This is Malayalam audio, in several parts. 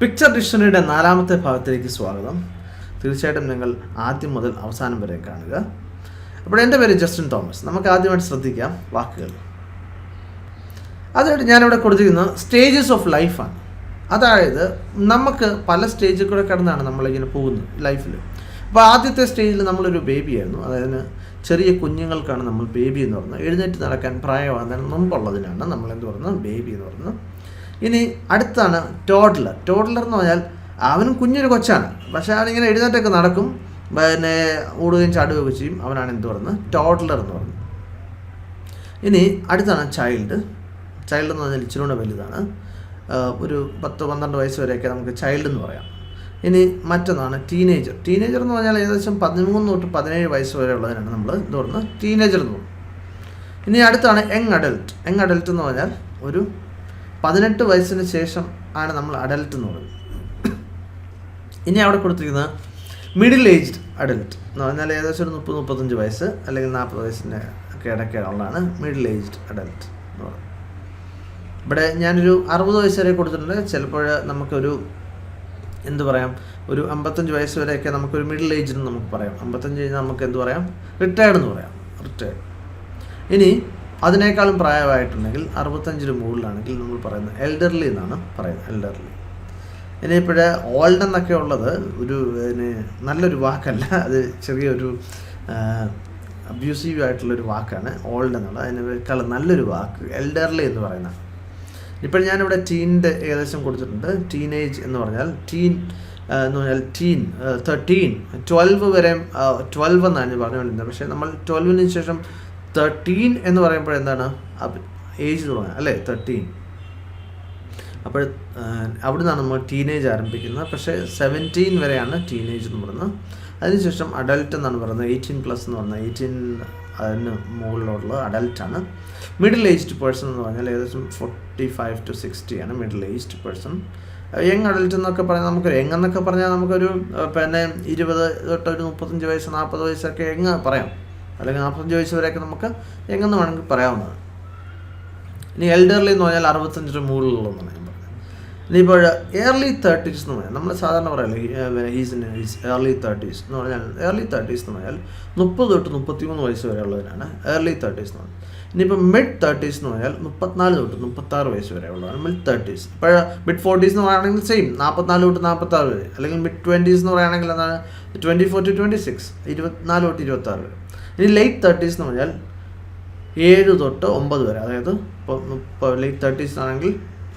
പിക്ചർ ഡിക്ഷണറിയുടെ നാലാമത്തെ ഭാഗത്തേക്ക് സ്വാഗതം. തീർച്ചയായിട്ടും നിങ്ങൾ ആദ്യം മുതൽ അവസാനം വരെ കാണുക. അപ്പോൾ എന്റെ പേര് ജസ്റ്റിൻ തോമസ്. നമുക്ക് ആദ്യമായിട്ട് ശ്രദ്ധിക്കാം വാക്കുകൾ. അതായിട്ട് ഞാനിവിടെ കൊടുത്തിരിക്കുന്നത് സ്റ്റേജസ് ഓഫ് ലൈഫാണ് അതായത് നമുക്ക് പല സ്റ്റേജിൽ കൂടെ കടന്നാണ് നമ്മളിങ്ങനെ പോകുന്നത് ലൈഫിൽ അപ്പോൾ ആദ്യത്തെ സ്റ്റേജിൽ നമ്മളൊരു ബേബിയായിരുന്നു അതായത് ചെറിയ കുഞ്ഞുങ്ങൾക്കാണ് നമ്മൾ ബേബി എന്ന് പറയുന്നത്. എഴുന്നേറ്റ് നടക്കാൻ പ്രായമാകുന്നതിന് മുമ്പുള്ളതിനാണ് നമ്മളെന്ത് പറയുന്നത്? ബേബി എന്ന് പറയുന്നത്. ഇനി അടുത്താണ് ടോഡ്ലർ ടോഡ്ലർ എന്ന് പറഞ്ഞാൽ അവനും കുഞ്ഞൊരു കൊച്ചാണ്. പക്ഷേ അവനിങ്ങനെ എഴുന്നേറ്റൊക്കെ നടക്കും. പിന്നെ ഓടുകയും ചാടുകയൊക്കെ ചെയ്യും. അവനാണ് എന്ത് പറയുന്നത്? ടോഡ്ലർ എന്ന് പറയുന്നത്. ഇനി അടുത്താണ് ചൈൽഡ് ചൈൽഡ് എന്ന് പറഞ്ഞാൽ ഇച്ചിരി വലുതാണ്. ഒരു പത്ത് പന്ത്രണ്ട് വയസ്സ് വരെയൊക്കെ നമുക്ക് ചൈൽഡ് എന്ന് പറയാം. ഇനി മറ്റൊന്നാണ് ടീനേജർ ടീനേജർ എന്ന് പറഞ്ഞാൽ ഏകദേശം പതിമൂന്ന് തൊട്ട് പതിനേഴ് വയസ്സ് വരെ ഉള്ളതിനാണ് നമ്മൾ എന്ത് പറയുന്നത്? ടീനേജർ എന്ന് പറയുന്നത്. ഇനി അടുത്താണ് യങ് അഡൽട്ട് യങ് അഡൽട്ട് എന്ന് പറഞ്ഞാൽ ഒരു പതിനെട്ട് വയസ്സിന് ശേഷം ആണ് നമ്മൾ അഡൽട്ട് എന്ന് പറയുന്നത്. ഇനി അവിടെ കൊടുത്തിരിക്കുന്നത് മിഡിൽ ഏജ്ഡ് അഡൽട്ട് എന്ന് പറഞ്ഞാൽ ഏകദേശം ഒരു മുപ്പത് മുപ്പത്തഞ്ച് വയസ്സ് അല്ലെങ്കിൽ നാൽപ്പത് വയസ്സിന്റെ ഒക്കെ ഇടയ്ക്കുള്ളതാണ് മിഡിൽ ഏജ്ഡ് അഡൽട്ട് എന്ന് പറയുന്നത്. ഇവിടെ ഞാനൊരു അറുപത് വയസ്സ് വരെ കൊടുത്തിട്ടുണ്ട്. ചിലപ്പോൾ നമുക്കൊരു എന്ത് പറയാം ഒരു അമ്പത്തഞ്ച് വയസ്സ് വരെയൊക്കെ നമുക്കൊരു മിഡിൽ ഏജ് എന്ന് നമുക്ക് പറയാം. അമ്പത്തഞ്ച് കഴിഞ്ഞാൽ നമുക്ക് എന്ത് പറയാം? റിട്ടയർഡ് എന്ന് പറയാം. റിട്ടയർഡ് ഇനി അതിനേക്കാളും പ്രായമായിട്ടുണ്ടെങ്കിൽ അറുപത്തഞ്ചിന് മുകളിലാണെങ്കിൽ നമ്മൾ പറയുന്നത് എൽഡർലി എന്നാണ് പറയുന്നത് എൽഡർലി ഇനിയിപ്പോഴേ ഓൾഡ് എന്നൊക്കെ ഉള്ളത് ഒരു നല്ലൊരു വാക്കല്ല അത് ചെറിയൊരു അബ്യൂസീവ് ആയിട്ടുള്ളൊരു വാക്കാണ് ഓൾഡ് എന്നുള്ളത്. അതിനേക്കാൾ നല്ലൊരു വാക്ക് എൽഡർലി എന്ന് പറയുന്നത് ഇപ്പോൾ ഞാനിവിടെ ടീന്റെ ഏകദേശം കൊടുത്തിട്ടുണ്ട്. ടീനേജ് എന്ന് പറഞ്ഞാൽ ടീൻ എന്ന് പറഞ്ഞാൽ ടീൻ തേർട്ടീൻ ട്വൽവ് വരെ ട്വൽവ് എന്നാണ് പറഞ്ഞുകൊണ്ടിരുന്നത്. പക്ഷേ നമ്മൾ ട്വൽവിന് ശേഷം തേർട്ടീൻ എന്ന് പറയുമ്പോൾ എന്താണ്? ഏജ് തുടങ്ങുക അല്ലേ? തേർട്ടീൻ അപ്പോൾ അവിടെ നിന്നാണ് നമ്മൾ ടീനേജ് ആരംഭിക്കുന്നത്. പക്ഷേ സെവന്റീൻ വരെയാണ് ടീനേജ് എന്ന് പറയുന്നത്. അതിനുശേഷം അഡൽട്ട് എന്നാണ് പറയുന്നത്. എയ്റ്റീൻ പ്ലസ് എന്ന് പറഞ്ഞാൽ എയ്റ്റീൻ അതിന് മുകളിലുള്ള അഡൽട്ടാണ് മിഡിൽ ഏജ്ഡ് പേഴ്സൺ എന്ന് പറഞ്ഞാൽ ഏകദേശം ഫോർട്ടി ഫൈവ് ടു സിക്സ്റ്റി ആണ് middle aged person young adult എന്നൊക്കെ പറഞ്ഞാൽ നമുക്ക് യങ് എന്നൊക്കെ പറഞ്ഞാൽ നമുക്കൊരു പിന്നെ ഇരുപത് തൊട്ട് ഒരു മുപ്പത്തഞ്ച് വയസ്സ് നാൽപ്പത് വയസ്സൊക്കെ യങ് പറയാം. അല്ലെങ്കിൽ നാൽപ്പത്തഞ്ച് വയസ്സ് വരെയൊക്കെ നമുക്ക് എങ്ങനെ വേണമെങ്കിൽ പറയാവുന്നതാണ്. ഇനി എൽഡർലി എന്ന് പറഞ്ഞാൽ അറുപത്തഞ്ചിന് മുകളിലുള്ളതെന്നാണ് ഞാൻ പറഞ്ഞത്. ഇനിയിപ്പോൾ ഏർലി തേർട്ടീസ് എന്ന് പറഞ്ഞാൽ നമ്മൾ സാധാരണ പറയല്ലേ ഹീസ് ഹീസ് ഏർലി തേർട്ടീസ് എന്ന് പറഞ്ഞാൽ ഏർലി തേർട്ടീസ് എന്ന് പറഞ്ഞാൽ മുപ്പത് തൊട്ട് മുപ്പത്തിമൂന്ന് വയസ്സ് വരെ ഉള്ളവരാണ് ഏർലി തേർട്ടീസ് എന്ന് പറഞ്ഞാൽ ഇനിയിപ്പോൾ മിഡ് തേർട്ടീസ് എന്ന് പറഞ്ഞാൽ മുപ്പത്തിനാല് തൊട്ട് മുപ്പത്താറ് വയസ്സ് വരെ ഉള്ളതാണ് മിഡ് തേർട്ടീസ് ഇപ്പോൾ മിഡ് ഫോർട്ടീസ് എന്ന് പറയുകയാണെങ്കിൽ സെയിം നാൽപ്പത്തിനാല് തൊട്ട് നാൽപ്പത്താറ് വരെ അല്ലെങ്കിൽ മിഡ് ട്വന്റീസ് എന്ന് പറയുകയാണെങ്കിൽ എന്താണ് twenty four to twenty six ഇരുപത്തിനാല് തൊട്ട് ഇരുപത്താറ് വരെ. ഇനി ലേറ്റ് തേർട്ടീസ് എന്ന് പറഞ്ഞാൽ ഏഴ് തൊട്ട് ഒമ്പത് വരെ അതായത് ഇപ്പോൾ ലൈറ്റ് തേർട്ടീസ് ആണെങ്കിൽ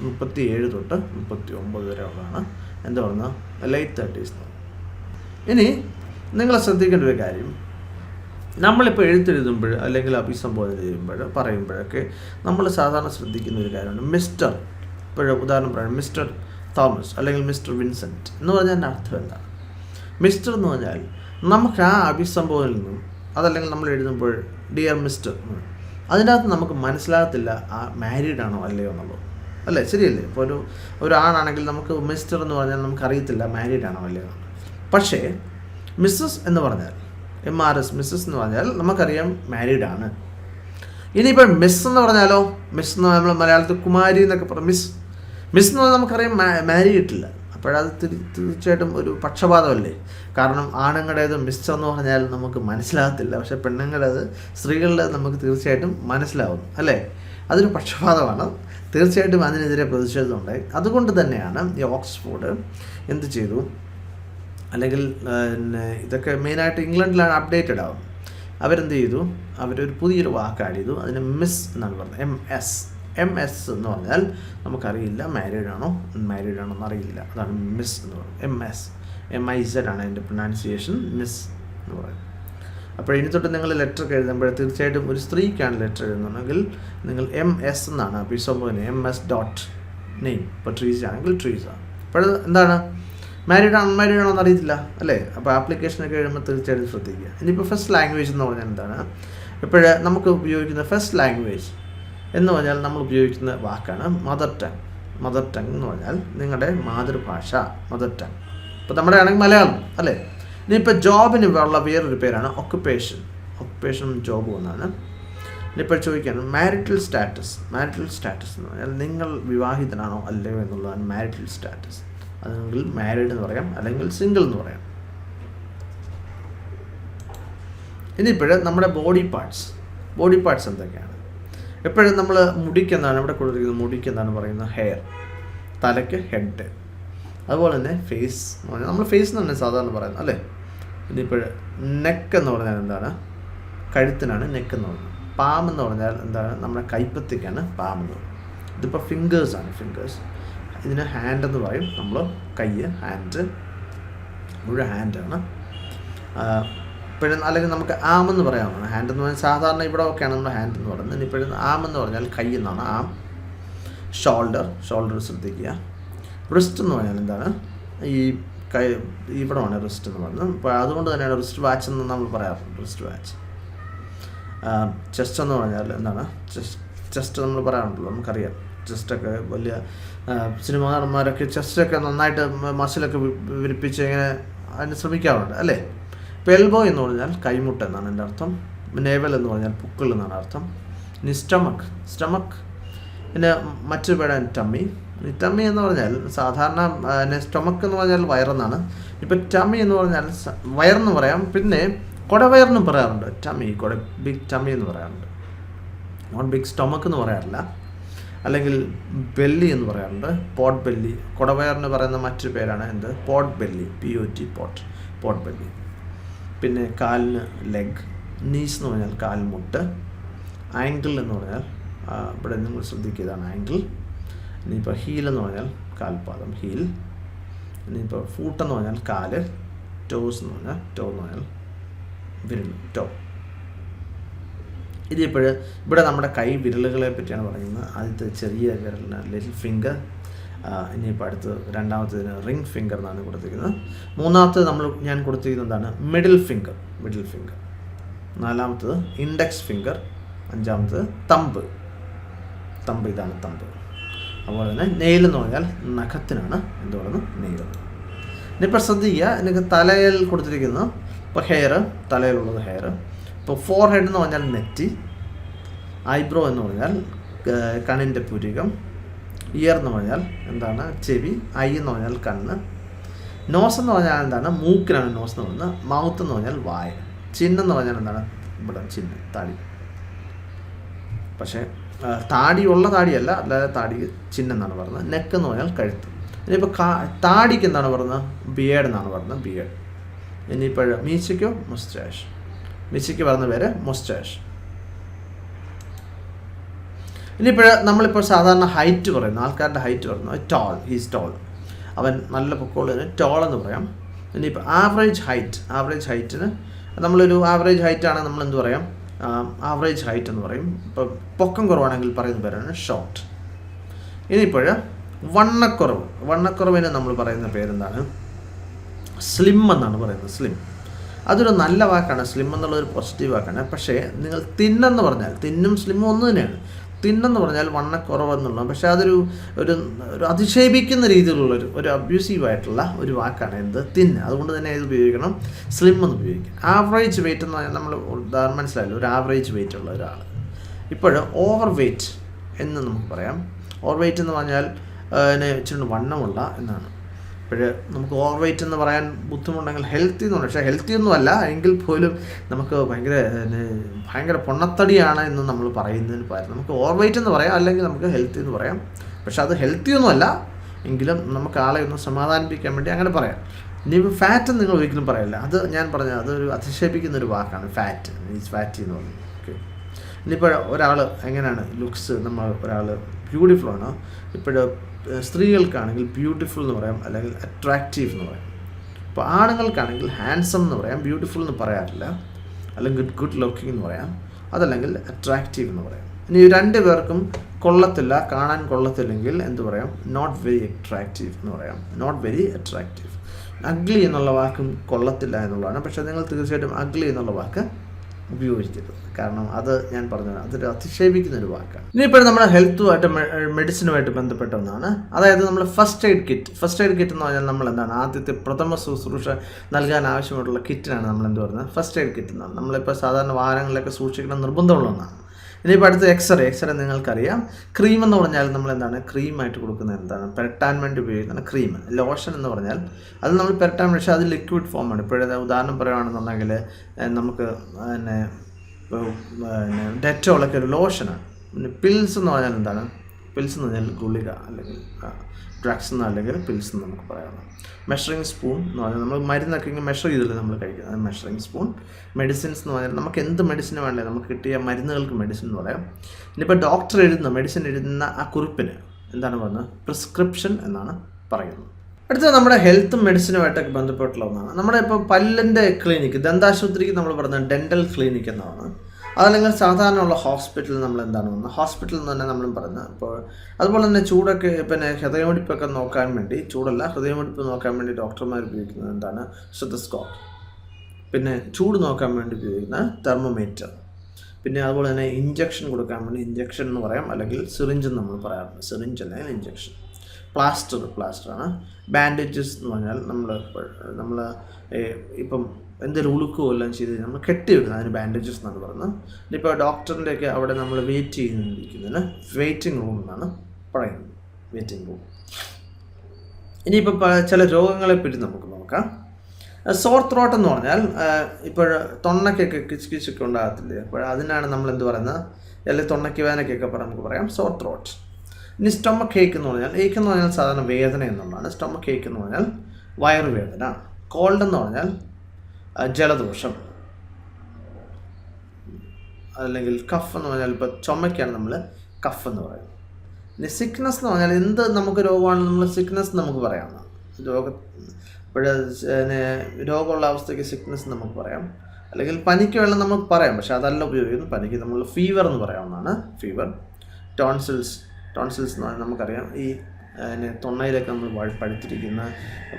മുപ്പത്തി ഏഴ് തൊട്ട് മുപ്പത്തി ഒമ്പത് വരെ ഉള്ളതാണ്. എന്താ പറയുന്നത് ലേറ്റ് തേർട്ടീസ് ഇനി നിങ്ങൾ ശ്രദ്ധിക്കേണ്ട ഒരു കാര്യം. നമ്മളിപ്പോൾ എഴുത്തെഴുതുമ്പോൾ അല്ലെങ്കിൽ അഭിസംബോധന ചെയ്യുമ്പോൾ പറയുമ്പോഴൊക്കെ നമ്മൾ സാധാരണ ശ്രദ്ധിക്കുന്ന ഒരു കാര്യമാണ് മിസ്റ്റർ ഇപ്പോഴും ഉദാഹരണം പറയാം മിസ്റ്റർ തോമസ് അല്ലെങ്കിൽ മിസ്റ്റർ വിൻസെന്റ് എന്ന് പറഞ്ഞാൽ അർത്ഥം എന്താണ്? മിസ്റ്റർ എന്ന് പറഞ്ഞാൽ നമുക്ക് ആ അഭിസംബോധനയിൽ നിന്നും അതല്ലെങ്കിൽ നമ്മൾ എഴുതുമ്പോൾ ഡിയർ മിസ്റ്റർ അതിന്റെ അകത്ത് നമുക്ക് മനസ്സിലാകത്തില്ല ആ മാരീഡ് ആണോ അല്ലയോ എന്നുള്ളത്. അല്ലേ? ശരിയല്ലേ? ഇപ്പോൾ ഒരു ഒരു ആണാണെങ്കിൽ നമുക്ക് മിസ്റ്റർ എന്ന് പറഞ്ഞാൽ നമുക്ക് നമുക്കറിയത്തില്ല മാരീഡ് ആണോ അല്ലയോ പക്ഷേ മിസ്സസ് എന്ന് പറഞ്ഞാൽ എം ആർ എസ് മിസ്സസ് എന്ന് പറഞ്ഞാൽ നമുക്കറിയാം മാരീഡ് ആണ്. ഇനിയിപ്പോൾ മിസ് എന്ന് പറഞ്ഞാലോ? മിസ് എന്ന് നമ്മൾ മലയാളത്തിൽ കുമാരി എന്നൊക്കെ പറഞ്ഞു മിസ് മിസ് എന്ന് പറഞ്ഞാൽ നമുക്കറിയാം മാരീഡിട്ടില്ല അപ്പോഴത് തീർച്ചയായിട്ടും ഒരു പക്ഷപാതമല്ലേ? കാരണം ആണുങ്ങളുടേത് മിസ്റ്റർ എന്ന് പറഞ്ഞാൽ നമുക്ക് മനസ്സിലാകത്തില്ല. പക്ഷേ പെണ്ണുങ്ങളത് സ്ത്രീകളുടെ നമുക്ക് തീർച്ചയായിട്ടും മനസ്സിലാവും അല്ലേ? അതൊരു പക്ഷപാതമാണ്. തീർച്ചയായിട്ടും അതിനെതിരെ പ്രതിഷേധമുണ്ടായി. അതുകൊണ്ട് തന്നെയാണ് ഈ ഓക്സ്ഫോർഡ് എന്ത് ചെയ്തു? അല്ലെങ്കിൽ പിന്നെ ഇതൊക്കെ മെയിനായിട്ട് ഇംഗ്ലണ്ടിലാണ് അപ്ഡേറ്റഡ് ആവും അവരെന്ത് ചെയ്തു? അവരൊരു പുതിയൊരു വാക്ക് ആഡ് ചെയ്തു. അതിന് മിസ് എന്നാണ് പറഞ്ഞത്. M S. എം എസ് എന്ന് പറഞ്ഞാൽ നമുക്കറിയില്ല മാരീഡ് ആണോ അൺമാരീഡ് ആണോ എന്ന് അറിയില്ല അതാണ് മിസ് എന്ന് പറയുന്നത്. M S M I Z ആണ് അതിന്റെ പ്രൊനൗൺസിയേഷൻ മിസ് എന്ന് പറയുന്നത്. അപ്പോൾ ഇനി തൊട്ട് നിങ്ങൾ ലെറ്റർ എഴുതുമ്പോൾ തീർച്ചയായിട്ടും ഒരു സ്ത്രീക്കാണ് ലെറ്റർ എഴുതുന്നുണ്ടെങ്കിൽ നിങ്ങൾ എം എസ് എന്നാണ് അഭിസംബോധന എം എസ് ഡോട്ട് നെയിം ഇപ്പോൾ ട്രീസ് ആണെങ്കിൽ ട്രീസ് ആണ്. അപ്പോൾ എന്താണ്? മാരീഡ് ആണോ അൺമാരീഡ് ആണോ എന്ന് അറിയത്തില്ല അല്ലേ? അപ്പോൾ ആപ്ലിക്കേഷനൊക്കെ എഴുതുമ്പോൾ തീർച്ചയായിട്ടും ശ്രദ്ധിക്കുക. ഇനിയിപ്പോൾ ഫസ്റ്റ് ലാംഗ്വേജ് എന്ന് പറഞ്ഞാൽ എന്താണ്? ഇപ്പോൾ നമുക്ക് ഉപയോഗിക്കുന്ന ഫസ്റ്റ് ലാംഗ്വേജ് എന്ന് പറഞ്ഞാൽ നമ്മൾ ഉപയോഗിക്കുന്ന വാക്കാണ് മദർ ടങ് മദർ ടങ് എന്ന് പറഞ്ഞാൽ നിങ്ങളുടെ മാതൃഭാഷ മദർ ടങ് ഇപ്പോൾ നമ്മുടെ ആണെങ്കിൽ മലയാളം അല്ലേ? ഇനിയിപ്പോൾ ജോബിന് ഉള്ള വേറൊരു പേരാണ് ഒക്കുപ്പേഷൻ ഒക്കുപ്പേഷനും ജോബും എന്നാണ് ഇനിയിപ്പോൾ ചോദിക്കുകയാണ് മാരിറ്റൽ സ്റ്റാറ്റസ് മാരിറ്റൽ സ്റ്റാറ്റസ് എന്ന് പറഞ്ഞാൽ നിങ്ങൾ വിവാഹിതനാണോ അല്ലയോ എന്നുള്ളതാണ് മാരിറ്റൽ സ്റ്റാറ്റസ് അല്ലെങ്കിൽ മാരീഡ് എന്ന് പറയാം അല്ലെങ്കിൽ സിംഗിൾ എന്ന് പറയാം. ഇനിയിപ്പോഴ് നമ്മുടെ ബോഡി പാർട്സ് ബോഡി പാർട്സ് എന്തൊക്കെയാണ്? എപ്പോഴും നമ്മൾ മുടിക്കെന്നാണ് ഇവിടെ കൊടുത്തിരിക്കുന്നത് മുടിക്കെന്നാണ് പറയുന്നത് ഹെയർ തലയ്ക്ക് ഹെഡ് അതുപോലെ തന്നെ ഫേസ് എന്ന് പറഞ്ഞാൽ നമ്മൾ ഫേസ് എന്ന് തന്നെ സാധാരണ പറയുന്നത് അല്ലേ? ഇനിയിപ്പോൾ നെക്ക് എന്ന് പറഞ്ഞാൽ എന്താണ്? കഴുത്തിനാണ് നെക്ക് എന്ന് പറയുന്നത്. പാം എന്ന് പറഞ്ഞാൽ എന്താണ്? നമ്മുടെ കൈപ്പത്തിക്കാണ് പാം എന്ന് പറയുന്നത്. ഇതിപ്പോൾ ഫിംഗേഴ്സാണ് ഫിംഗേഴ്സ് ഇതിന് ഹാൻഡ് എന്ന് പറയും. നമ്മൾ കൈ ഹാൻഡ് മുഴുവൻ ഹാൻഡാണ് ഇപ്പോഴും അല്ലെങ്കിൽ നമുക്ക് ആം എന്ന് പറയാവുന്നതാണ് ഹാൻഡ് എന്ന് പറഞ്ഞാൽ സാധാരണ ഇവിടെ ഒക്കെയാണ് നമ്മൾ ഹാൻഡ് എന്ന് പറയുന്നത്. ഇപ്പോഴും ആം എന്ന് പറഞ്ഞാൽ കൈ എന്നാണ്. ആം ഷോൾഡർ ഷോൾഡർ ശ്രദ്ധിക്കുക. റിസ്റ്റ് എന്ന് പറഞ്ഞാൽ എന്താണ്? ഈ കൈ ഇവിടമാണ് റിസ്റ്റ് എന്ന് പറയുന്നത്. അപ്പോൾ അതുകൊണ്ട് തന്നെയാണ് റിസ്റ്റ് വാച്ച് എന്ന് നമ്മൾ പറയാറുണ്ട്. റിസ്റ്റ് വാച്ച് ചെസ്റ്റ് എന്ന് പറഞ്ഞാൽ എന്താണ്? ചെസ്റ്റ് നമ്മൾ പറയാറുണ്ടല്ലോ നമുക്കറിയാം. ചെസ്റ്റൊക്കെ വലിയ സിനിമാ നടന്മാരൊക്കെ ചെസ്റ്റൊക്കെ നന്നായിട്ട് മസിലൊക്കെ വിരിപ്പിച്ച് ഇങ്ങനെ അതിന് ശ്രമിക്കാറുണ്ട് അല്ലേ? എൽബോ എന്ന് പറഞ്ഞാൽ കൈമുട്ട് എന്നാണ് എന്റെ അർത്ഥം. നേവൽ എന്ന് പറഞ്ഞാൽ പുക്കിൾ എന്നാണ് അർത്ഥം. ഇനി സ്റ്റമക്ക് സ്റ്റമക്ക് പിന്നെ മറ്റൊരു പേരാണ് ടമ്മി ടമ്മി എന്ന് പറഞ്ഞാൽ സാധാരണ പിന്നെ സ്റ്റൊമക്ക് എന്ന് പറഞ്ഞാൽ വയറെന്നാണ്. ഇപ്പം ടമ്മി എന്ന് പറഞ്ഞാൽ വയറെന്ന് പറയാം. പിന്നെ കുടവയറിനും പറയാറുണ്ട്. ടമ്മി കുട ബിഗ് ടമ്മി എന്ന് പറയാറുണ്ട്. നോൺ ബിഗ് സ്റ്റൊമക്ക് എന്ന് പറയാറില്ല. അല്ലെങ്കിൽ ബെല്ലി എന്ന് പറയാറുണ്ട്. പോട്ട് ബെല്ലി കുടവയറിന് പറയുന്ന മറ്റൊരു പേരാണ് എന്ത്? Pot belly P O T pot pot belly പിന്നെ കാലിന് ലെഗ് നീസ് എന്ന് പറഞ്ഞാൽ കാൽമുട്ട് ആങ്കിൾ എന്ന് പറഞ്ഞാൽ ഇവിടെ നിങ്ങൾ ശ്രദ്ധിക്കുകയാണ് ആങ്കിൾ ഇനിയിപ്പോൾ ഹീൽ എന്ന് പറഞ്ഞാൽ കാൽപാദം ഹീൽ ഇനിയിപ്പോൾ ഫൂട്ട് എന്ന് പറഞ്ഞാൽ കാൽ ടോസ് എന്ന് പറഞ്ഞാൽ ടോ എന്ന് പറഞ്ഞാൽ വിരൽ ടോ ഇതിപ്പോൾ ഇവിടെ നമ്മുടെ കൈ വിരലുകളെ പറ്റിയാണ് പറയുന്നത്. ആദ്യത്തെ ചെറിയ വിരലിന് ലിറ്റിൽ ഫിംഗർ ഇനിയിപ്പോൾ അടുത്ത് രണ്ടാമത്തേതിന് റിംഗ് ഫിംഗർ എന്നാണ് കൊടുത്തിരിക്കുന്നത്. മൂന്നാമത്തേത് നമ്മൾ ഞാൻ കൊടുത്തിരിക്കുന്നത് എന്താണ്? മിഡിൽ ഫിംഗർ മിഡിൽ ഫിംഗർ നാലാമത്തത് ഇൻഡെക്സ് ഫിംഗർ അഞ്ചാമത്തത് തമ്പ് തമ്പ് ഇതാണ് തമ്പ് അതുപോലെ തന്നെ നെയിൽ എന്ന് പറഞ്ഞാൽ നഖത്തിനാണ് എന്ത് പറയുന്നത്? നെയിൽ ഇനിയിപ്പോൾ ശ്രദ്ധിക്കുക എനിക്ക് തലയിൽ കൊടുത്തിരിക്കുന്നത് ഇപ്പോൾ ഹെയർ തലയിലുള്ളത് ഹെയർ ഇപ്പോൾ ഫോർ ഹെഡ് എന്ന് പറഞ്ഞാൽ നെറ്റി. ഐബ്രോ എന്ന് പറഞ്ഞാൽ കണ്ണിന്റെ പുരികം. ഇയർ എന്ന് പറഞ്ഞാൽ എന്താണ്? ചെവി ഐ എന്ന് പറഞ്ഞാൽ കണ്ണ്. നോസ് എന്ന് പറഞ്ഞാൽ എന്താണ്? മൂക്കിനാണ് നോസ് എന്ന് പറയുന്നത്. മൗത്ത് എന്ന് പറഞ്ഞാൽ വായ. ചിഹ്നം പറഞ്ഞാൽ എന്താണ്? ഇവിടെ ചിഹ്നം താടി. പക്ഷേ താടിയുള്ള താടിയല്ല അല്ലാതെ താടി ചിഹ്നം എന്നാണ് പറയുന്നത്. നെക്ക് എന്ന് പറഞ്ഞാൽ കഴുത്ത്. ഇനിയിപ്പോൾ താടിക്ക് എന്താണ് പറയുന്നത്? ബിയേഡ് എന്നാണ് പറയുന്നത്. ബിയേഡ് ഇനിയിപ്പോൾ മീശയ്ക്കോ? മുസ്റ്റാഷ് മീശയ്ക്ക് പറയുന്ന പേര് മുസ്റ്റാഷ് ഇനിയിപ്പോൾ നമ്മളിപ്പോൾ സാധാരണ ഹൈറ്റ് പറയുന്നു ആൾക്കാരുടെ ഹൈറ്റ് പറയുന്നു ടോൾ ഹീസ് ടോൾ അവൻ നല്ല പൊക്കമുള്ളതിന് ടോൾ എന്ന് പറയാം. ഇനിയിപ്പോൾ ആവറേജ് ഹൈറ്റ് ആവറേജ് ഹൈറ്റിന് നമ്മളൊരു ആവറേജ് ഹൈറ്റ് ആണ് നമ്മൾ എന്ത് പറയാം ആവറേജ് ഹൈറ്റ് എന്ന് പറയും. ഇപ്പം പൊക്കം കുറവാണെങ്കിൽ പറയുന്ന പേരാണ് ഷോർട്ട് ഇനിയിപ്പോൾ വണ്ണക്കുറവ്. വണ്ണക്കുറവിന് നമ്മൾ പറയുന്ന പേരെന്താണ്? സ്ലിം എന്നാണ് പറയുന്നത് സ്ലിം അതൊരു നല്ല വാക്കാണ് സ്ലിം എന്നുള്ളൊരു പോസിറ്റീവ് വാക്കാണ്. പക്ഷേ നിങ്ങൾ തിന്നെന്ന് പറഞ്ഞാൽ തിന്നും സ്ലിമ്മും ഒന്ന് തന്നെയാണ്. തിന്നെന്ന് പറഞ്ഞാൽ വണ്ണക്കുറവ് എന്നുള്ളത് പക്ഷേ അതൊരു ഒരു ഒരു അതിക്ഷേപിക്കുന്ന രീതിയിലുള്ളൊരു ഒരു അബ്യൂസീവ് ആയിട്ടുള്ള ഒരു വാക്കാണ് എന്ത്? തിന്ന്. അതുകൊണ്ട് തന്നെ ഇത് ഉപയോഗിക്കണം. സ്ലിം എന്ന് ഉപയോഗിക്കണം. ആവറേജ് വെയിറ്റ് എന്ന് പറഞ്ഞാൽ നമ്മൾ ഉദാഹരണം മനസ്സിലായല്ലോ. ഒരു ആവറേജ് വെയിറ്റ് ഉള്ള ഒരാൾ. ഇപ്പോൾ ഓവർ വെയിറ്റ് എന്ന് നമുക്ക് പറയാം. ഓവർ വെയിറ്റ് എന്ന് പറഞ്ഞാൽ ഇച്ചിരി വണ്ണമുള്ള എന്നാണ്. ഇപ്പോൾ നമുക്ക് ഓവർ വെയിറ്റ് എന്ന് പറയാൻ ബുദ്ധിമുട്ടുണ്ടെങ്കിൽ ഹെൽത്തി എന്ന് പക്ഷേ ഹെൽത്തി ഒന്നും അല്ല. എങ്കിൽ പോലും നമുക്ക് ഭയങ്കര ഭയങ്കര പൊണ്ണത്തടിയാണ് എന്ന് നമ്മൾ പറയുന്നതിന് പകരം. നമുക്ക് ഓവർ വെയിറ്റ് എന്ന് പറയാം അല്ലെങ്കിൽ നമുക്ക് ഹെൽത്തി എന്ന് പറയാം. പക്ഷേ അത് ഹെൽത്തി ഒന്നുമല്ല എങ്കിലും നമുക്ക് ആളെ ഒന്ന് സമാധാനിപ്പിക്കാൻ വേണ്ടി അങ്ങനെ പറയാം. ഇനി ഫാറ്റ് നിങ്ങൾ ഒരിക്കലും പറയില്ല. അത് ഞാൻ പറഞ്ഞത് അതൊരു അധിക്ഷേപിക്കുന്ന ഒരു വാക്കാണ് ഫാറ്റ് മീൻസ് ഫാറ്റി എന്ന് പറഞ്ഞു ഓക്കെ ഇനിയിപ്പോൾ ഒരാൾ എങ്ങനെയാണ് ലുക്സ് നമ്മൾ ഒരാൾ ബ്യൂട്ടിഫുൾ ആണ്. ഇപ്പോൾ സ്ത്രീകൾക്കാണെങ്കിൽ ബ്യൂട്ടിഫുൾ എന്ന് പറയാം അല്ലെങ്കിൽ അട്രാക്റ്റീവ് എന്ന് പറയാം. അപ്പോൾ ആണുങ്ങൾക്കാണെങ്കിൽ ഹാൻസം എന്ന് പറയാം ബ്യൂട്ടിഫുൾ എന്ന് പറയാറില്ല അല്ലെങ്കിൽ ഗുഡ് ലുക്കിംഗ് എന്ന് പറയാം അതല്ലെങ്കിൽ അട്രാക്റ്റീവ് എന്ന് പറയാം. ഇനി രണ്ട് പേർക്കും കൊള്ളത്തില്ല കാണാൻ കൊള്ളത്തില്ലെങ്കിൽ എന്ത് പറയാം? നോട്ട് വെരി അട്രാക്റ്റീവ് എന്ന് പറയാം. നോട്ട് വെരി അട്രാക്റ്റീവ് അഗ്ലി എന്നുള്ള വാക്കും കൊള്ളത്തില്ല എന്നുള്ളതാണ്. പക്ഷേ നിങ്ങൾ തീർച്ചയായിട്ടും അഗ്ലി എന്നുള്ള വാക്ക് ഉപയോഗിക്കരുത് കാരണം അത് ഞാൻ പറഞ്ഞത് അതൊരു അധിക്ഷേപിക്കുന്ന ഒരു വാക്കാണ്. ഇനിയിപ്പോൾ നമ്മുടെ ഹെൽത്തുമായിട്ട് മെഡിസിനുമായിട്ട് ബന്ധപ്പെട്ട ഒന്നാണ്. അതായത് നമ്മൾ first aid kit. First aid kit എന്ന് പറഞ്ഞാൽ നമ്മൾ എന്താണ് ആദ്യത്തെ പ്രഥമ ശുശ്രൂഷ നൽകാൻ ആവശ്യമായിട്ടുള്ള കിറ്റിനാണ് നമ്മൾ എന്ത് പറയുന്നത്? ഫസ്റ്റ് എയ്ഡ് കിറ്റ് എന്നാണ്. നമ്മളിപ്പോൾ സാധാരണ വാഹനങ്ങളിലൊക്കെ സൂക്ഷിക്കണം നിർബന്ധമുള്ള ഒന്നാണ്. ഇനിയിപ്പോൾ അടുത്ത് എക്സ്റേ എക്സ്റേ നിങ്ങൾക്കറിയാം. ക്രീം എന്ന് പറഞ്ഞാൽ നമ്മൾ എന്താണ് ക്രീമായിട്ട് കൊടുക്കുന്നത് എന്താണ്? പെരട്ടാൻ വേണ്ടി ഉപയോഗിക്കുന്ന ക്രീം ലോഷൻ എന്ന് പറഞ്ഞാൽ. അത് നമ്മൾ പെരട്ടാൻ പക്ഷേ അത് ലിക്വിഡ് ഫോമാണ് ഇപ്പോഴത്തെ ഉദാഹരണം പറയുകയാണെന്നുണ്ടെങ്കിൽ നമുക്ക് പിന്നെ ഡെറ്റോളൊക്കെ ഒരു ലോഷനാണ് പിന്നെ പിൽസ് എന്ന് പറഞ്ഞാൽ എന്താണ്? പിൽസ് എന്ന് പറഞ്ഞാൽ ഗുളിക അല്ലെങ്കിൽ ഡ്രഗ്സ് എന്ന് അല്ലെങ്കിൽ പിൽസ് എന്ന് നമുക്ക് പറയാം. മെഷറിങ് സ്പൂൺ എന്ന് പറഞ്ഞാൽ നമ്മൾ മരുന്നൊക്കെ ഇങ്ങനെ മെഷർ ചെയ്തില്ല നമ്മൾ കഴിക്കുന്നത്? മെഷറിങ് സ്പൂൺ മെഡിസിൻസ് എന്ന് പറഞ്ഞാൽ നമുക്ക് എന്ത് മെഡിസിന് വേണ്ടേ നമുക്ക് കിട്ടിയ മരുന്നുകൾക്ക് മെഡിസിൻ എന്ന് പറയാം. ഇനിയിപ്പോൾ ഡോക്ടർ എഴുതുന്ന മെഡിസിൻ എഴുതുന്ന ആ കുറിപ്പിന് എന്താണ് പറയുന്നത്? പ്രിസ്ക്രിപ്ഷൻ എന്നാണ് പറയുന്നത്. അടുത്തത് നമ്മുടെ ഹെൽത്തും മെഡിസിനുമായിട്ടൊക്കെ ബന്ധപ്പെട്ടുള്ള ഒന്നാണ്. നമ്മുടെ ഇപ്പോൾ പല്ലിന്റെ ക്ലിനിക്ക് ദന്താശുപത്രിക്ക് നമ്മൾ പറയുന്നത് ഡെന്റൽ ക്ലിനിക് എന്നാണ്. അതല്ലെങ്കിൽ സാധാരണയുള്ള ഹോസ്പിറ്റലിൽ നമ്മൾ എന്താണ് പറയുന്നത് ഹോസ്പിറ്റൽ എന്ന് തന്നെ നമ്മളും പറയുന്നത്. അപ്പോൾ അതുപോലെ തന്നെ ചൂടൊക്കെ പിന്നെ ഹൃദയമിടിപ്പൊക്കെ നോക്കാൻ വേണ്ടി ചൂടല്ല ഹൃദയമിടിപ്പ് നോക്കാൻ വേണ്ടി ഡോക്ടർമാർ ഉപയോഗിക്കുന്നത് എന്താണ്? സ്റ്റെത്തസ്കോപ്പ് പിന്നെ ചൂട് നോക്കാൻ വേണ്ടി ഉപയോഗിക്കുന്ന തെർമോമീറ്റർ പിന്നെ അതുപോലെ തന്നെ ഇഞ്ചക്ഷൻ കൊടുക്കാൻ വേണ്ടി ഇഞ്ചക്ഷൻ എന്ന് പറയാം അല്ലെങ്കിൽ സിറിഞ്ച് എന്ന് നമ്മൾ പറയാറുണ്ട്. സിറിഞ്ച് അല്ലെങ്കിൽ ഇഞ്ചക്ഷൻ പ്ലാസ്റ്റർ പ്ലാസ്റ്ററാണ് ബാൻഡേജസ് എന്ന് പറഞ്ഞാൽ നമ്മൾ നമ്മൾ ഇപ്പം എന്തൊരു ഉളുക്കോ എല്ലാം ചെയ്ത് നമ്മൾ കെട്ടി വെക്കുന്നത് അതിന് ബാൻഡേജസ് എന്നാണ് പറയുന്നത്. ഡോക്ടറിന്റെ ഡോക്ടറിന്റെയൊക്കെ അവിടെ നമ്മൾ വെയിറ്റ് ചെയ്തിരിക്കുന്നതിന് വെയിറ്റിംഗ് റൂം എന്നാണ് പറയുന്നത്. വെയിറ്റിംഗ് റൂം ഇനിയിപ്പോൾ ചില രോഗങ്ങളെ പറ്റി നമുക്ക് നോക്കാം. സോർ ത്രോട്ട് എന്ന് പറഞ്ഞാൽ ഇപ്പോൾ തൊണ്ണയ്ക്കൊക്കെ കിച്ച് കിച്ചൊക്കെ ഉണ്ടാകത്തില്ലേ? അപ്പോൾ അതിനാണ് നമ്മൾ എന്ത് പറയുന്നത്? അല്ലെങ്കിൽ തൊണ്ണയ്ക്ക് വേനയ്ക്കൊക്കെ നമുക്ക് പറയാം. സോർ ത്രോട്ട് ഇനി സ്റ്റൊമക്ക് ഏക്ക് എന്ന് പറഞ്ഞാൽ ഏക്ക് എന്ന് പറഞ്ഞാൽ സാധാരണ വേദന എന്നുള്ളതാണ്. സ്റ്റൊമക്ക് ഏക്ക് എന്ന് പറഞ്ഞാൽ വയറുവേദന കോൾഡ് എന്ന് പറഞ്ഞാൽ ജലദോഷം. അല്ലെങ്കിൽ കഫ് എന്ന് പറഞ്ഞാൽ ഇപ്പോൾ ചുമയ്ക്കാണ് നമ്മൾ കഫ് എന്ന് പറയുന്നത്. ഇനി സിക്നസ് എന്ന് പറഞ്ഞാൽ എന്ത് നമുക്ക് രോഗമാണ് നമ്മൾ സിക്നസ് നമുക്ക് പറയാം. രോഗ ഇപ്പോൾ രോഗമുള്ള അവസ്ഥയ്ക്ക് സിക്നസ് നമുക്ക് പറയാം. അല്ലെങ്കിൽ പനിക്ക് വേണം നമുക്ക് പറയാം. പക്ഷേ അതല്ല ഉപയോഗിക്കുന്നത്. പനിക്ക് നമ്മൾ ഫീവർ എന്ന് പറയാവുന്നതാണ്. ഫീവർ ടോൺസിൽസ് ടോൺസിൽസ് എന്ന് നമുക്കറിയാം. ഈ പിന്നെ തൊണ്ണയിലൊക്കെ നമ്മൾ പഴുത്തിരിക്കുന്ന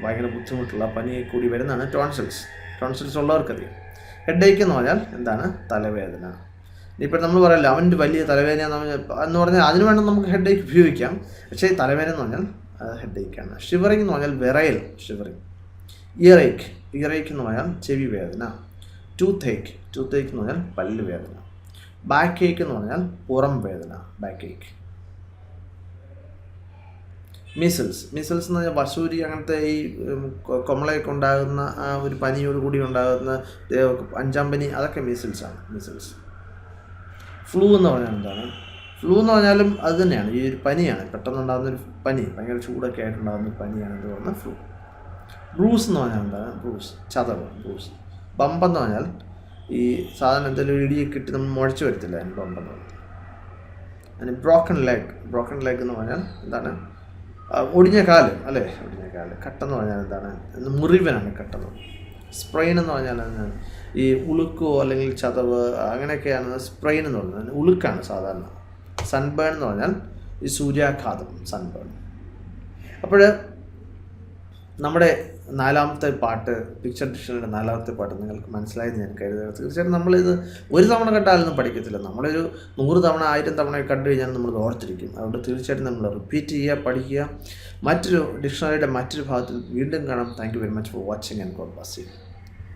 ഭയങ്കര ബുദ്ധിമുട്ടുള്ള പനി കൂടി വരുന്നതാണ് ടോൺസിൽസ്. ടോൺസിൽസ് ഉള്ളവർക്കറിയാം. ഹെഡേക്ക് എന്ന് പറഞ്ഞാൽ എന്താണ്? തലവേദന. ഇപ്പം നമ്മൾ പറയല്ലോ അവന്റെ വലിയ തലവേദന എന്ന് പറഞ്ഞാൽ അതിന് വേണം നമുക്ക് ഹെഡേക്ക് ഉപയോഗിക്കാം. പക്ഷേ തലവേദന എന്ന് പറഞ്ഞാൽ ഹെഡേക്കാണ് ഷിവറിങ് എന്ന് പറഞ്ഞാൽ വിറയൽ ഷിവറിങ് ഇയറേക്ക് ഇയറേക്ക് എന്ന് പറഞ്ഞാൽ ചെവി വേദന. ടൂത്ത് ഏക്ക് ടൂത്ത് ഏക്ക് എന്ന് പറഞ്ഞാൽ പല്ല് വേദന. ബാക്ക് ഏക്ക് എന്ന് പറഞ്ഞാൽ പുറം വേദന ബാക്ക് ഏക്ക് മീസിൽസ് മിസിൽസ് എന്ന് പറഞ്ഞാൽ വസൂരി അങ്ങനത്തെ ഈ കൊമളയൊക്കെ ഉണ്ടാകുന്ന ആ ഒരു പനിയോട് കൂടി ഉണ്ടാകുന്ന അഞ്ചാം പനി അതൊക്കെ മിസിൽസാണ് മിസിൽസ് ഫ്ലൂ എന്ന് പറഞ്ഞാൽ എന്താണ്? ഫ്ലൂ എന്ന് പറഞ്ഞാലും അത് തന്നെയാണ് ഈ ഒരു പനിയാണ്. പെട്ടെന്നുണ്ടാകുന്ന ഒരു പനി ഭയങ്കര ചൂടൊക്കെ ആയിട്ടുണ്ടാകുന്ന ഒരു പനിയാണ് എന്ന് പറഞ്ഞാൽ ഫ്ലൂ ബ്രൂസ് എന്ന് പറഞ്ഞാൽ എന്താണ്? ബ്രൂസ് ചതവ് ബ്രൂസ് ബമ്പെന്ന് പറഞ്ഞാൽ ഈ സാധനം എന്തെങ്കിലും ഇടിയൊക്കെ ഇട്ട് നമ്മൾ മുഴച്ചു വരത്തില്ല അതിന് ബമ്പെന്ന് പറഞ്ഞാൽ. അതിന് ബ്രോക്കൺ ലെഗ് ബ്രോക്കൺ ലെഗ് എന്ന് പറഞ്ഞാൽ എന്താണ്? ഒടിഞ്ഞ കാൽ അല്ലേ? ഒടിഞ്ഞ കാൽ. കട്ടെന്ന് പറഞ്ഞാൽ എന്താണ്? മുറിവനാണ് കട്ടെന്ന്. സ്പ്രെയിൻ എന്ന് പറഞ്ഞാൽ എന്താണ്? ഈ ഉളുക്കോ അല്ലെങ്കിൽ ചതവ് അങ്ങനെയൊക്കെയാണ് സ്പ്രെയിൻ എന്ന് പറയുന്നത് ഉളുക്കാണ് സാധാരണ. സൺബേൺ എന്ന് പറഞ്ഞാൽ ഈ സൂര്യാഘാതം സൺബേൺ. അപ്പോൾ നമ്മുടെ നാലാമത്തെ പാട്ട് പിക്ചർ ഡിക്ഷണറിയുടെ നാലാമത്തെ പാട്ട് നിങ്ങൾക്ക് മനസ്സിലായെന്ന് ഞാൻ കരുതുന്നത് തീർച്ചയായിട്ടും നമ്മളിത് ഒരു തവണ കണ്ടാലൊന്നും പഠിക്കത്തില്ല. നമ്മളൊരു നൂറ് തവണ ആയിരം തവണ കണ്ടു കഴിഞ്ഞാൽ നമ്മൾ ഓർത്തിരിക്കും. അതുകൊണ്ട് തീർച്ചയായിട്ടും നമ്മൾ റിപ്പീറ്റ് ചെയ്യുക പഠിക്കുക. മറ്റൊരു ഡിക്ഷണറിയുടെ മറ്റൊരു ഭാഗത്തിൽ വീണ്ടും കാണാം. Thank you very much for watching and God bless